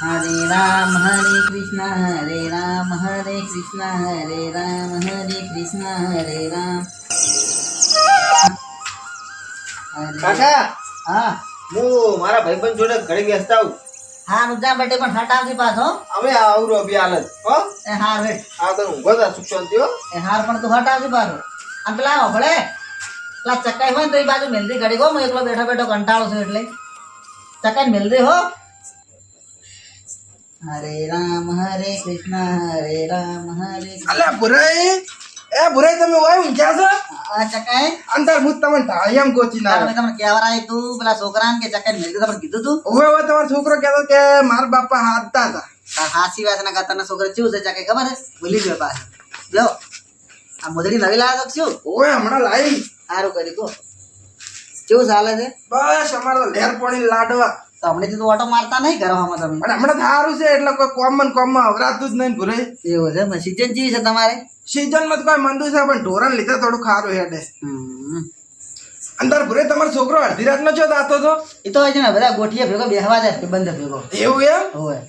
હરે રામ હરે કૃષ્ણ હરે રામ હરે કૃષ્ણ હરે રામ હરે કૃષ્ણ હરે રામ કાકા! હા. હું મારા ભાઈબંધ જોડે ઘરે બેસતા આવું. હા નુજા બેટે પણ હટાવતી પાછો. અમે આવરો અભી હાલત હો? એ હાર બેટ આ તો ઊંઘો તા સુખ શાંતિ હો. એ હાર પણ તું હટાવતી પાછો. અને પેલા હોભળે. પેલા ચકાઈ હોય તો એ બાજુ મેલદી ઘડી ગો હું એકલો બેઠો બેઠો કંટાળો છું એટલે. ચકાઈ મેલદી હો. હરે રામ હરે કૃષ્ણ હરે રામ હરે. અલ્યા ભુરાઈ એ ભુરાઈ તમે ઓય ઊંઘ્યા છો? આ ચકાય. અંતર હું તમને તાળિયામ ગોચી ના તમે તમને કહેવરાય તું? પેલા છોકરાને કે ચકાય મેં તમને કીધું તું? ઓય ઓય તમારો છોકરો કહેતો કે માર બાપા હાથતા હતા. હાસી વાત ના કરતા છોકરા ચેવું છે? ચકાય ખબર છે? ભૂલી ગયો પાછો. લો આ મોદડી નવી લાવ્યો તો ઓય હમણાં લાવી. સારું કરી કહો. કેવું ચાલે છે? બસ અમારે લેર પોણી લાડવા. તો હમણાંથી તો ઓટો મારતા નહીં કરવામાં તમે. પણ હમણાં સારું છે એટલે કોઈ કોમન કોમમાં અવરાતું જ નહીં ભૂરે એવું છે સિઝન જેવી છે તમારે? સિઝનમાં તો કોઈ મંદુ છે પણ ઢોરણ લીધે થોડું ખારું હેડે. અંદર ભૂરે તમારો છોકરો અડધી રાતનો છો દાતો તો? એ તો હોય છે ને બધા ગોઠીએ ભેગો બેસવા જાય બંધ ભેગો. એવું એમ? હોય.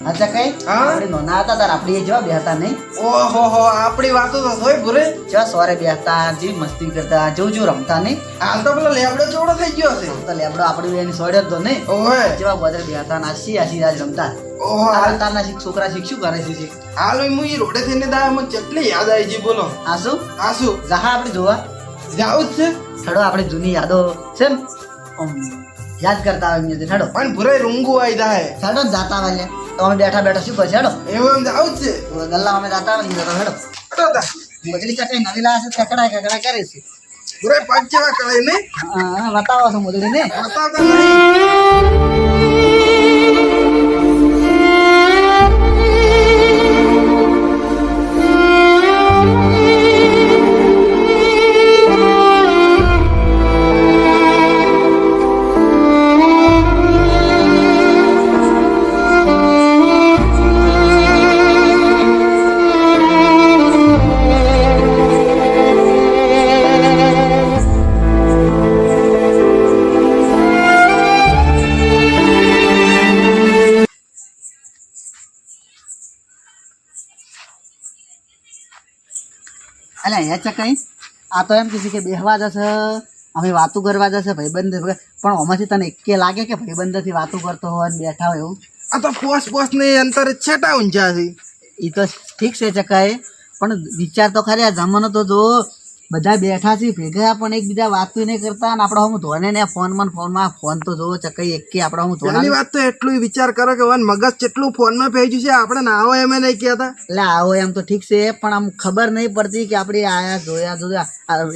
અચ્છા કઈ? આપણે નોના હતા તાર આપણી એ જવા બેહતા નહીં. ઓહો હો આપણી વાતો તો થોય ભૂરે જો સોરે બેહતા જે મસ્તી કરતા જો જો રમતા નહીં. હાલ તો પેલો લેબડો ચોડો થઈ ગયો છે. તો લેબડો આપણી એની સોડ્યો તો નહીં. ઓહે. જેવા બધા બેહતા ના આસી આસી રાજ રમતા. ઓહો હાલ. તારના શીખ છોકરા શીખશું કરે છે શીખ? હાલ હું ઈ રોડે થઈને દા મને કેટલી યાદ આવી જી બોલો. આસુ આસુ જહા આપણે જોવા. જાવું છે. છડો આપણે જૂની યાદો. છે ને યાદ કરતા આવે એમની હેડો. પણ ભુરાઈ રૂંગું આવી જાય હેડો ને જાતા આવે તો અમે બેઠા બેઠા શું કરશે? હેડો. એવું એમ આવું છે. ગલ્લા અમે જાતા આવે ને હેડો. હટો તા. નવી લાવે છે કકડા કકડા કરે છે. ભુરાઈ પાંચ જેવા કરે ને હા બતાવો છો મોજડી ને બતાવતા નહીં. અલે છે ચકાઈ આ તો એમ કીધું કે બેહવા જશે અમે વાતું કરવા જશે ભાઈબંધ પણ આમાંથી તને એકે લાગે કે ભાઈબંધથી વાતું કરતો હોય ને બેઠા હોય એવું? આ તો પોસ પોસ ને અંતર છેટા ઊંચા છે એ તો ઠીક છે ચકાએ પણ વિચાર તો ખરી આ જમાનો તો જો બધા બેઠા છે ભેગા પણ એકબીજા વાતું નહીં કરતા અને આપણે હું ધોને ને ફોનમાં ફોનમાં ફોન તો જોવો ચકાઈ એકે આપણે હું ધોના વાત તો એટલું વિચાર કરો કે વન મગજ કેટલું ફોનમાં ગયું છે આપણે ના આવો એમ નહીં કહેતા. એટલે આવો એમ તો ઠીક છે પણ આમ ખબર નહીં પડતી કે આપણે આયા જોયા જોયા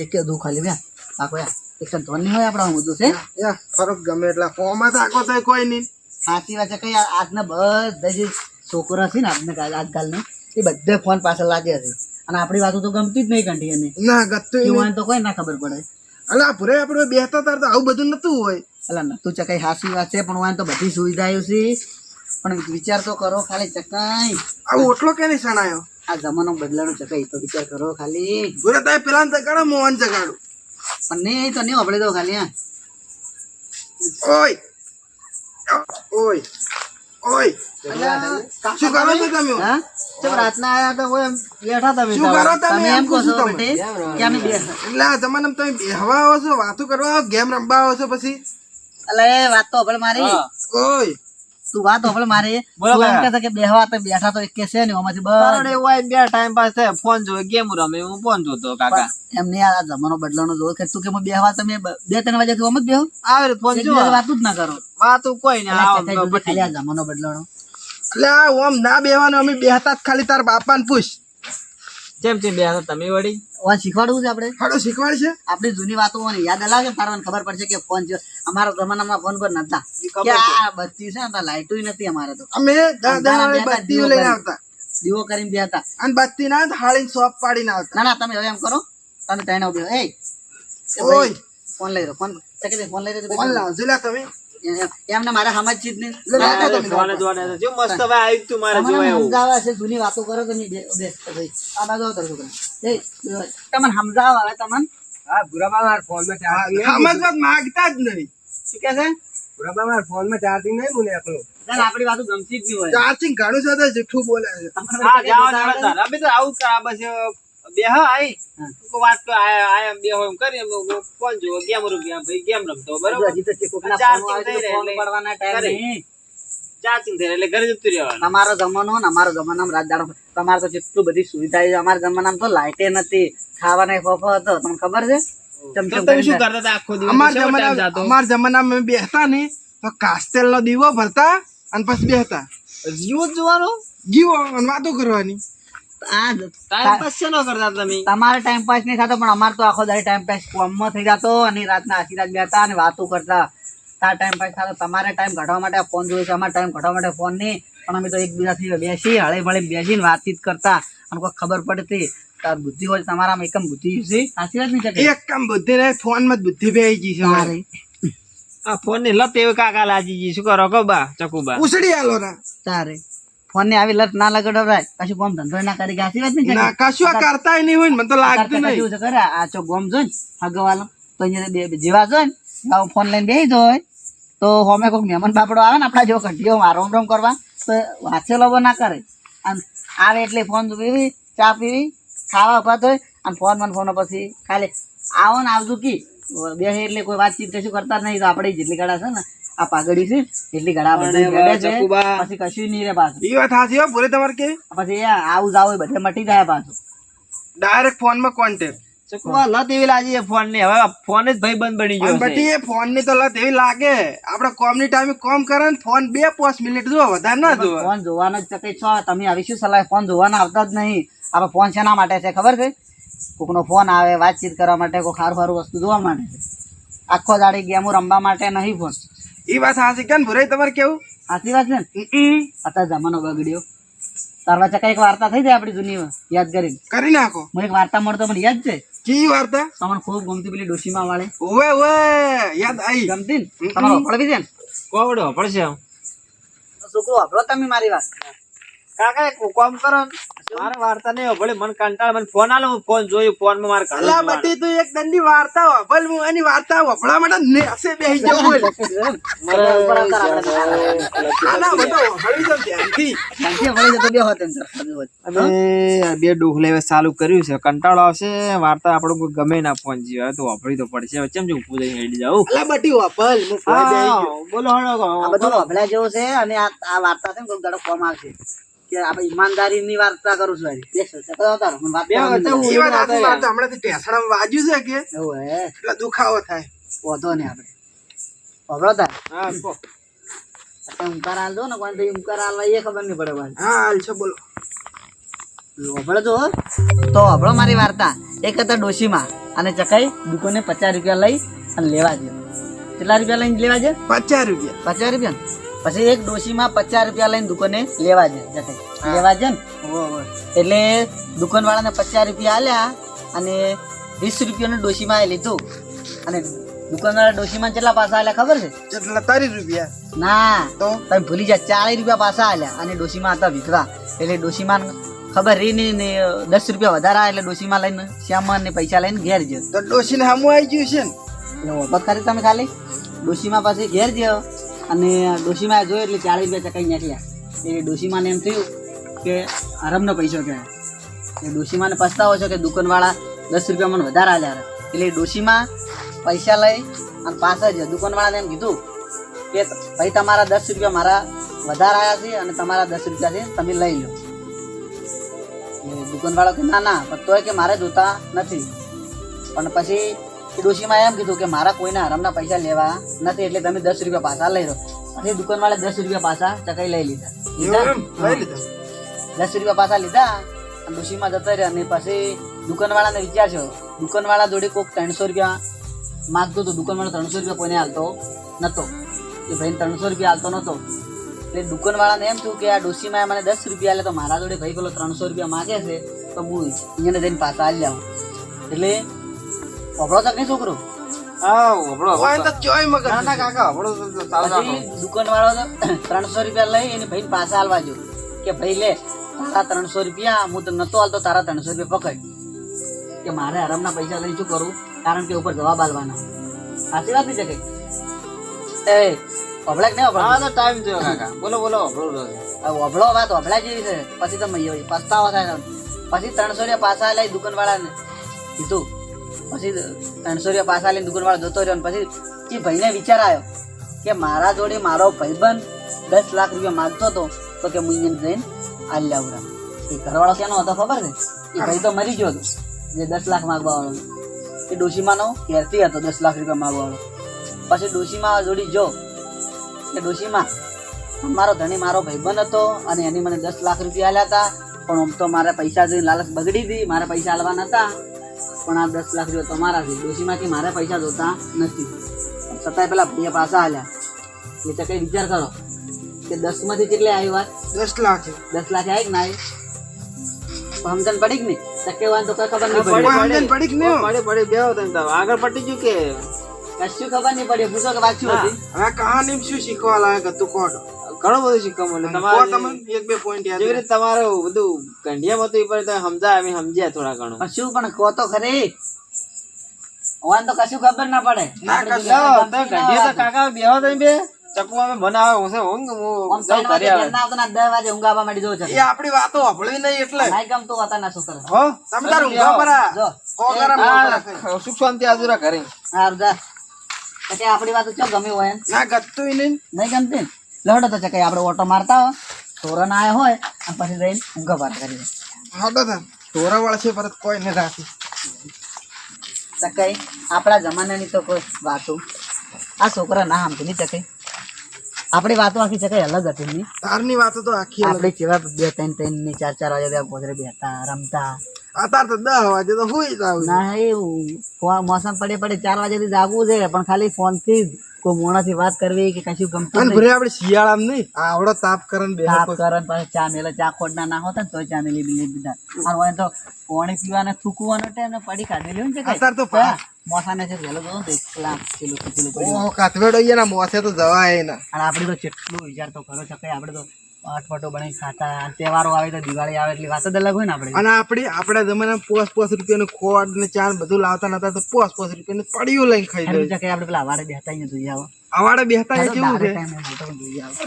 એક દુઃખ ખાલી મેં આખો એક ધોની હોય આપણે હું છે? ફરક ગમે એટલે ફોમાં તો આખો તો કોઈ નહીં. સાચી વાત છે કઈ આજના બધા જે છોકરા છે ને આજના આજકાલના એ બધે ફોન પાછળ લાગે છે. અને આપણી વાતો તો ગમતી જ નહીં કંઠી એને. ના કેવું હોય તો કોઈ ના ખબર પડે. અલા ભુરાઈ આપણે બેહતા તાર તો આવું બધું નતું હોય. એટલે નતું ચકાઈ હાસી વાત છે પણ વાન તો બધી સુવિધાઓ છે. પણ વિચાર તો કરો ખાલી ચકાઈ. આવું ઓટલો કે નહીં સણાયો આ જમાનો બદલાનો ચકાઈ તો વિચાર કરો ખાલી. ભુરા તાય પેલા જગાડો મોહન જગાડું. પણ નહીં તો નહીં આપણે તો ખાલી હા. ઓય. ઓય. ઓય. શું કરો છો તમે? હા? રાતના બેઠા તમે શું કરો તમે? તમે એમ એમ કહો કહું છો છું બેટે કે અમે બેઠા. એટલે આ જમાનામાં તમે બેહવા આવો છો વાતો કરવા ગેમ રમવા આવો છો પછી? એટલે વાત તો આપણે મારી. ઓય. તું વાત આપણે મારી. તું એમ કહે કે બેહવા તો બેઠા તો એક કે છે ને એવું બે ટાઈમ પાસ થાય ફોન જોવે ગેમ રમે હું ફોન જોતો કાકા. એમ નહીં આ જમાનો બદલાનો જોવો કે તું કે હું બેહવા તમે બે ત્રણ વાગે તું આમ જ બેહો? આવે ફોન જો વાતું જ ના કરો. વાતું કોઈ ને આ જમાનો બદલાનો એટલે ઓમ ના બેવાનું અમે બેહતા જ ખાલી તાર બાપાને પૂછ. કેમ તેમ બે તમે વળી? ઓન શીખવાડવું છે આપણે? હાડો શીખવાડ છે? આપણી જૂની વાતો મને યાદ અલાગે તારવાને ખબર પડશે કે ફોન છે અમારા જમાનામાં ફોન પર નતા. કે આ બત્તી છે ને લાઈટો નથી અમારે તો. અમે દાદા બત્તીઓ લઈને આવતા. દીવો કરીને બે હતા અને બત્તી ના હાળીને સોપ પાડીને આવતા. ના ના તમે હવે એમ કરો. તમે ત્રણે બે એ ઓય. ફોન લઈ રહ્યો ફોન ફોન લઈ રહ્યો ફોન લો લાવજો તમે. એમને મારે સમજ જ નહીં જો મસ્ત હવે આવ્યું તું મારે સમજાવે છે જૂની વાતો કરો તો નહીં બે- બે- ભાઈ આ બાજુ આવો તારા છોકરા. તમને સમજાવે હવે તમને. હા મારા ફોનમાં સમજવા માંગતા જ નહીં. શું કે છે? બુરાબા મારા ફોનમાં ચાર્જિંગ નહીં બોલે એકલો આપડી આપણી વાતો ગમતી જ નહીં હોય. ચાર્જિંગ ઘણું છે જૂઠું બોલે છે. આવું બસ બે હા આઈ. વાત તો આયા આયા બે હોય એમ કરી કોણ જોવો? ગેમ રૂપિયા ભાઈ ગેમ રમતો બરોબર? ચાર્જિંગ ફોન આવે છે તો થઈ ફોન રહે પડવાના ટાઈમ કરે. નહીં. ચાર્જિંગ થઈ એટલે ઘરે જતું રહેવાનું. તમારો જમાનો ને અમારો જમાનામાં રાત દાડો. તમારે તો જેટલું બધી સુવિધા છે અમારા જમાનામાં તો લાઇટે નથી ખાવાનો ખોફો હતો તમને ખબર છે? તમે શું કરતા હતા આખો દિવસ? અમાર જમાનામાં બેસતા ને તો કાસ્ટેલ નો દીવો ભરતા અને પછી બેસતા જીવો જ જોવાનો? જીવો અને વાતો કરવાની. આ ટાઈમ પાસ શેનો કરતા તમે? તમારે ટાઈમ પાસ નહીં થતો પણ અમારે તો આખો દાડો ટાઈમ પાસ કોમમાં થઈ જતો અને રાતના આખી બેતા અને વાતો કરતા. તાર ટાઈમ પાસ થતો તમારે ટાઈમ ઘટાડવા માટે ફોન જોઈએ છે. અમારે ટાઈમ ઘટાડવા માટે ફોન નહીં પણ અમે તો એકબીજાથી બેસી હળે મળે બેસીને વાતચીત કરતા. અને કોઈ ખબર પડતી. તાર બુદ્ધિ હોય તમારામાં એકમ બુદ્ધિ છે સાચી નહીં છે એક કામ બુદ્ધિ ને ફોનમાં જ બુદ્ધિ ગઈ છે. આ ફોનની લત એવી કાકા લાજી ગઈ શું કરો કબા ચકુબા. આલો ના. તારે. ફોન ને આવી લત ના લગાડવાય કશું કોમ ધંધો ના કરી સાચી વાત નહીં ના કશું આ કરતા નહીં હોય મને તો લાગતું નહીં. કેવું કરે આ ચો ગોમ જોઈ હગવાલો. તો અહીંયા જેવા જોઈ આવો ફોન લઈને બેસી જોય તો હોમે કોઈક મહેમાન બાપડો આવે ને આપણા જેવો હું રોમ રોમ કરવા તો વાંચે બો ના કરે. અને આવે એટલે ફોન પીવી ચા પીવી ખાવા ઊભા તો અને ફોન મને ફોન પછી ખાલી આવો ને આવજો કી. બે એટલે કોઈ વાતચીત કશું કરતા નહીં તો આપણે જેટલી ગાડા છે ને આ પાઘડી છે એટલી ઘણા બધી છે. પછી કશું નહીં રે પાછું. એ વાત સાચી હો ભૂરે તમારે કે? પછી આવું જાવ બધે મટી જાય પાછું. ડાયરેક્ટ ફોનમાં કોન્ટેક્ટ લત એવી લાજી ફોનની. હવે ફોન જ ભાઈ બંધ બની ગયો બટી એ ફોનની તો લત એવી લાગે. આપડે કોમની ટાઈમે કોમ કરે ને ફોન બે પાંચ મિનિટ જો વધારે ના જો ફોન જોવાનો જ છો. તમે આવી શું સલાહ? ફોન જોવાના આવતા જ નહીં. આપણે ફોન શેના માટે છે ખબર છે? કોકનો ફોન આવે વાતચીત કરવા માટે કોઈ સારું સારું વસ્તુ જોવા માટે આખો દાડી ગેમો રમવા માટે નહીં ફોન એ વાત સાચી કેમ ભુરાઈ તમારે કેવું? સાચી વાત છે અત્યારે જમાનો બગડ્યો. તાર ચકા એક વાર્તા થઈ જાય આપણી જૂની યાદ કરીને. કરી નાખો. મને એક વાર્તા મળતો મને યાદ છે? કી વાર્તા? તમને ખૂબ ગમતી પેલી ડોશીમાં વાળે. ઓવે ઓવે યાદ આવી ગમતી ને? તમારો પડવી છે ને? કોવડો પડશે તો છોકરો હફળો તમે મારી વાત. કાકા એક કોમ કરો. મારે વાર્તા નહીં ભલે મને કંટાળ મને ફોન આલો હું ફોન જોયું ફોનમાં મારે ઘણું બધી તું એક દંડી વાર્તા ભલે હું એની વાર્તા વફડા માટે નેસે બેહી જવું બોલ ઉપર આના બધો વફડી જાવ ધ્યાનથી. શાંતિ જતો બે હોત આ બે ડોહ લેવા ચાલુ કર્યું છે. કંટાળો આવશે વાર્તા આપણો ગમે ના ફોન જીવે. તો વાપરી તો પડશે. હવે જો હેડી જાઉં? અલા બટી વાપલ હું ફોન બેહી ગયો. હા, બોલો હળો આ બધું વાપલા જેવું છે અને આ આ વાર્તા છે ને દાડો કોમ આવશે. કે આપણે ઈમાનદારી વાર્તા કરું છું હારી. તારો. મને વાત બે કરવાની વખત નથી. એ વાત હમણાંથી ટેસડામાં વાજ્યું છે કે? એટલે દુખાવો થાય. વાંધો નહીં આપણે. અભળો તાર. હા ઉમકાર હાલ દો ને કોઈ તો ઉમકાર હાલ એ ખબર નહીં પડે ભાઈ હા હાલ છે બોલો. અભળો તો અભળો મારી વાર્તા. એક હતા ડોશીમાં. અને ચકાઈ દુકોને પચાસ રૂપિયા લઈ અને લેવા ગયો. કેટલા રૂપિયા લઈને લેવા છે પચાસ રૂપિયા. પચાસ રૂપિયા? પછી એક ડોશીમાં પચાસ રૂપિયા લઈને દુકાને લેવા જશે લેવા જાય ને? એટલે દુકાન વાળાને પચાસ રૂપિયા આલ્યા અને વીસ રૂપિયાનું ડોશીમાં એ લીધું. અને દુકાન વાળા ડોશીમાં કેટલા પાસા આલ્યા ખબર છે? જેટલા તારી રૂપિયા. ના. તો? તમે ભૂલી જાય ચાલીસ રૂપિયા પાસા આલ્યા અને ડોશીમાં હતા વિધવા. એટલે ડોશીમાં ખબર રહી નહીં ને દસ રૂપિયા વધારે એટલે ડોશીમાં લઈને શ્યામ ને પૈસા લઈને ઘેર જ તો ડોશીને સામું આવી ગયું છે ને? વખત તમે ખાલી? ડોશીમાં પાછી ઘેર ગયો. અને ડોશીમાં જોયો એટલે ચાલીસ રૂપિયા ચકાઈ નાખ્યા એ ડોશીમાને એમ થયું કે હરમનો પૈસો કહેવાય. એ ડોશીમાને પસ્તાવો છો કે દુકાનવાળા દસ રૂપિયા મને વધારે આલ્યા. એટલે ડોશીમાં પૈસા લઈ અને પાછા જ દુકાનવાળાને એમ કીધું કે ભાઈ તમારા દસ રૂપિયા મારા વધારે આવ્યા છે અને તમારા દસ રૂપિયા છે તમે લઈ લો. દુકાનવાળો કે ના ના, પણ તોય કે મારે જોતા નથી. પણ પછી ડોશીમાં એમ કીધું કે મારા કોઈના હરામના પૈસા લેવા નથી એટલે તમે દસ રૂપિયા પાછા લઈ લો. પછી દુકાનવાળા દસ રૂપિયા પાછા ચકાઈ લઈ લીધા. દસ રૂપિયા પાછા લીધા અને ડોશીમાં જતા રહ્યા અને પછી દુકાનવાળાને વિચારશો દુકાનવાળા જોડે કોઈક ત્રણસો રૂપિયા માગતો હતો દુકાનવાળો ત્રણસો રૂપિયા કોઈને હાલતો નહોતો એ ભાઈ ત્રણસો રૂપિયા હાલતો નતો. એટલે દુકાનવાળાને એમ થયું કે આ ડોશીમાં મને દસ રૂપિયા આલે તો મારા જોડે ભાઈ પેલો ત્રણસો રૂપિયા માગે છે તો હું અહીંયા જઈને પાછા આવી. જાઉં એટલે અભળો તો કઈ છોકરો? હા વપડો, હોય. તો ચોય મગર ના ના કાકા વપડો તો-. પછી દુકાનવાળો ત્રણસો રૂપિયા લઈ એને ભાઈ પાછા આલવા જો કે ભાઈ લે તારા ત્રણસો રૂપિયા હું તો નતો હાલતો તારા ત્રણસો રૂપિયા પકડ. કે મારે આરામના પૈસા લઈ શું કરું? કારણ કે ઉપર જવાબ આલવાના. સાચી વાત નહીં છે કઈ? એ ઓભળા કે નહીં હા તો ટાઈમ થયો કાકા. બોલો બોલો. હવે ઓભળો વાત ઓભળા જેવી છે. પછી તો મય પસ્તાવો થાય પછી ત્રણસો રૂપિયા પાછા લઈ દુકાન વાળાને કીધું પછી ત્રણસો રૂપિયા પાછા લઈને દુકાન વાળા જતો રહ્યો પછી એ ભાઈને વિચાર આવ્યો કે મારા જોડે મારો ભાઈબંધ દસ લાખ રૂપિયા માગતો હતો તો કે હું એને જઈને આલ લાવરા એ ઘરવાળો કેનો હતો ખબર છે? એ ભાઈ તો મરી ગયો હતો. જે દસ લાખ માંગવા એ ડોશીમાનો ઘેરથી હતો દસ લાખ રૂપિયા માંગવા પછી ડોશીમાં જોડી જો. કે ડોશીમાં મારો ધણી મારો ભાઈબંધ હતો અને એની મને દસ લાખ રૂપિયા આલ્યા હતા. પણ આમ તો મારા પૈસા જોઈને લાલચ બગડી હતી મારા પૈસા આલવા નતા પણ આ દસ લાખ રૂપિયા તમારા છે. ડોશીમાંથી મારા પૈસા જોતા નથી. છતાંય પેલા ભાઈએ પાછા હાલ્યા એટલે કઈ વિચાર કરો. કે દસમાંથી કેટલે આવી વાત? દસ લાખ. દસ લાખ આવી કે ના આવી? સમજણ પડી કે નહીં? ટકે વાત તો કઈ ખબર નહીં પડી. સમજણ પડી કે નહીં? પડે પડે બેહો તમે. આગળ પટી ગયું કે? કશું ખબર નહીં પડી. પૂછો કે વાત શું હતી? હવે કહાની શું શીખવા લાયક હતું? કોણ? ઘણું બધું શીખવા મળે કહો તમારે એક બે પોઈન્ટ યાદ જેવી રીતે બધું ગંઢિયા હતું એ પણ તમે સમજાય અમે સમજ્યા થોડા ઘણું. શું પણ કહો તો ખરી. ઓન તો કશું ખબર ના પડે. ના, કશું. તો ગમતી તો કાકા બેહો તમે બે. અમે બનાવે હું છે ઊંઘ હું જાઉં ઘરે આવે. આવતા ના દસ વાગે ઊંઘ આવવા માંડી જવું છે. એ આપણી વાતો સાંભળવી નહીં એટલે. નાઈ ગમતું હતા ના શું કરે હો? તમે તાર ઊંઘા પરા. જો. કો ગરમ સુખ શાંતિ આજુરા ઘરે. હાર જા. પછી આપણી વાત ચો ગમી હોય ના ગતું નહીં. નહીં ગમતી? લડો તો ચકાઈ આપણે ઓટો મારતા હોય તોરણ આવ્યા હોય અને પછી જઈને ઊંઘા વાત કરી હાડો તા ઢોરા વાળા છે પરત કોઈ ને રાખી. ચકાઈ આપણા જમાનાની તો કોઈ વાતો. આ છોકરા ના સમજે નહીં ચકાઈ આપણી વાતો આખી ચકાઈ અલગ હતી નહીં તારની વાતો તો આખી. આપણે કેવા બે ત્રણ ત્રણની ચાર ચાર વાગે ત્યાં ગોદરે બેઠા રમતા. અત્યારે તો દસ વાગે તો જાવ ના એવું. મોસમ પડે પડે ચાર વાગ્યાથી જાગવું છે પણ ખાલી ફોનથી જ. કોઈ મોણાથી વાત કરવી કે કશું ગમતું અને ભરે આપણે શિયાળામાં નહીં આવડો તાપ કરે ને બે તાપ કરે ને ચા મેલે ચા ખોટના ના હોતા તોય ચા મેલી બીલી દીધા અને હોય તો પાણી પીવાને થૂકવાનો ટાઈમ ને પડી હોય ને તે અત્યારે તો. મોસાને છે વહેલો જોઉં તો એકલા કિલો પેલું પડ્યું કાતવેડો અહીંયા ના મોસે તો જવાય ના. અને આપણે તો કેટલું વિચાર તો કરો છો કે આપણે તો અઠવાટો બનાવી ખાતા. તહેવારો આવે તો દિવાળી આવે એટલે વાત જ અલગ હોય ને આપણે. અને આપણે આપણા જમાના પોસ પોસ રૂપિયાનું ખોડ ને ચાર બધું લાવતા નતા તો પોસ પોસ રૂપિયાનું પડ્યું લઈને ખાઈ જાય. છે કે આપણે પેલા વાડે બેહતા અહીંયા જોઈ આવો. આવાડે બેહતા એ કેવું છે?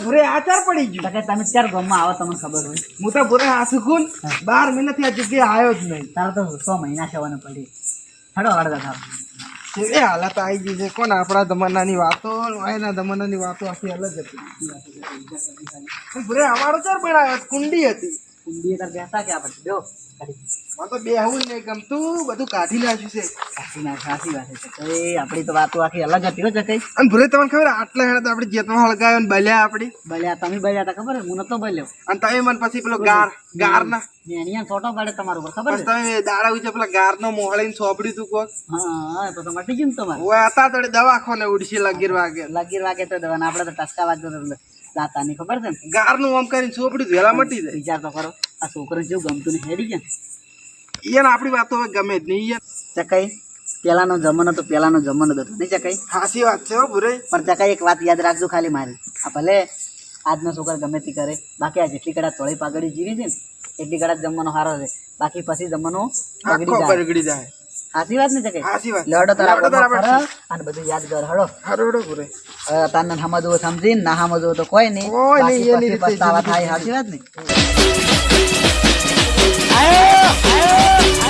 ભૂરે આચાર પડી ગયું. કે તમે ચાર ગામમાં આવો તમને ખબર હોય. હું તો ભૂરે હાસુકુન બાર મહિનાથી આ જગ્યાએ આવ્યો જ નહીં. તારે તો સો મહિના છે પડી. હડો હડો એ હાલત આવી ગઈ છે. કોણ આપણા જમાનાની વાતો? એના જમાનાની વાતો આખી અલગ હતી. ભૂરે અમારો ચાર બનાવ્યો કુંડી હતી. કુંડીએ તાર બેસતા કે આપણે જો કાઢી મને તો બેહવું નહીં ગમતું બધું કાઢી નાખ્યું છે. સાચી ના સાચી વાત છે. તો એ આપણી તો વાતો આખી અલગ હતી હો જકઈ અને ભલે તમને ખબર આટલા હેડા તો આપણે જેતમાં હળગાયો ને બલ્યા આપડી બલ્યા તમે બલ્યા હતા ખબર હું નતો બલ્યો. અને તમે મને પછી પેલો ગાર ગાર ના નેણિયા છોટો પાડે તમારું પર ખબર તમે દાડા ઉચે પેલા ગાર નો મોહળીને સોપડી તું કોક? હા તો તમારે ને તમારે. ઓય હતા દવા ખોને ઉડશી લગીર વાગે. લગીર વાગે તો દવા આપણે તો ટસકા વાગતો દાતા ની ખબર છે ને? ગારનું આમ કરીને સોંપડ્યું વેલા મટી જાય. વિચાર તો કરો આ છોકરો જેવું ગમતું ને હેડી ગયા ઈયન આપણી વાતો હવે ગમે જ નહીં ઈયન. ચકાઈ પેલાનો જમાનો તો પેલાનો જમાનો હતો નહીં ચકાઈ? હાસી વાત છે ભૂરે પણ ચકાઈ એક વાત યાદ રાખજો ખાલી મારી. આ ભલે આજનો છોકરો ગમે તે કરે. બાકી આ જેટલી કડા તોળી પાગડી જીવી છે ને એટલી કડા જમવાનો સારો છે. બાકી પછી જમવાનો બગડી જાય. સાચી વાત ને વાત. લડો તારા ફરો અને બધું યાદ કર હળો હારોડો સમજવું ના સમજવું તો કોઈ નહીં. કોઈ નહીં, એની રીતે પસ્તાવા થાય સાચી વાત ને?